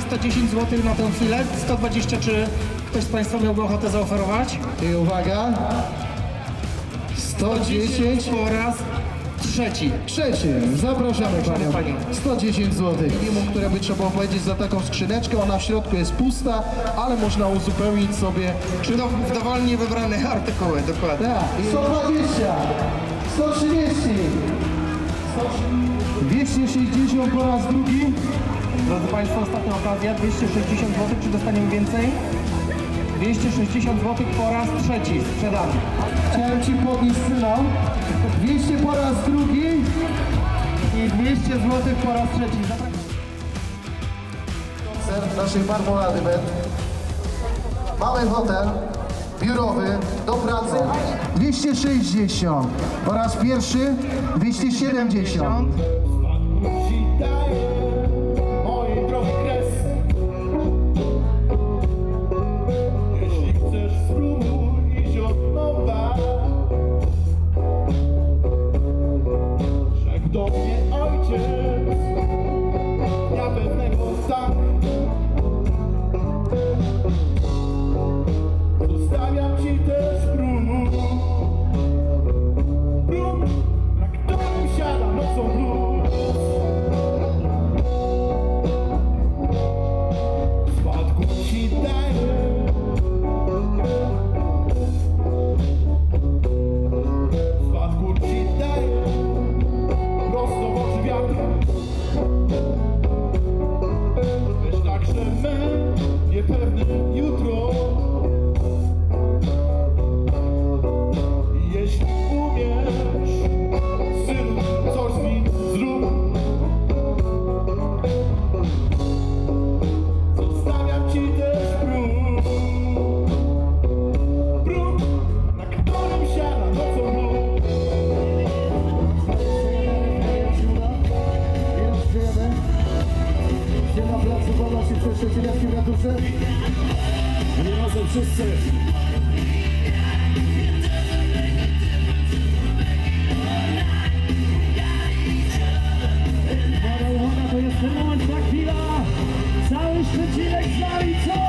110 zł na tę chwilę. 120 czy ktoś z Państwa miałby ochotę zaoferować? I uwaga. 110. po raz trzeci. Trzeci. Zapraszamy panią. panią. 110 zł. Minimum, które by trzeba powiedzieć za taką skrzyneczkę. Ona w środku jest pusta, ale można uzupełnić sobie. Czy do, w dowolnie wybrane artykuły, dokładnie. Tak. 120. 130. 260 po raz drugi. Drodzy Państwo, ostatnia okazja, 260 zł, czy dostaniemy więcej? 260 zł po raz trzeci, sprzedany. Chciałem ci podnieść syna. 200 po raz drugi. I 200 zł po raz trzeci. Zapraszam. koncert naszej Marmolady Band. Mamy hotel biurowy do pracy 260 po raz pierwszy 270 stop gdzie na placu bada się przez szczecińskim ratusze. Nie razem wszyscy. Marihuana to jest ten moment, ta chwila. Cały Szczecinek z nami, co?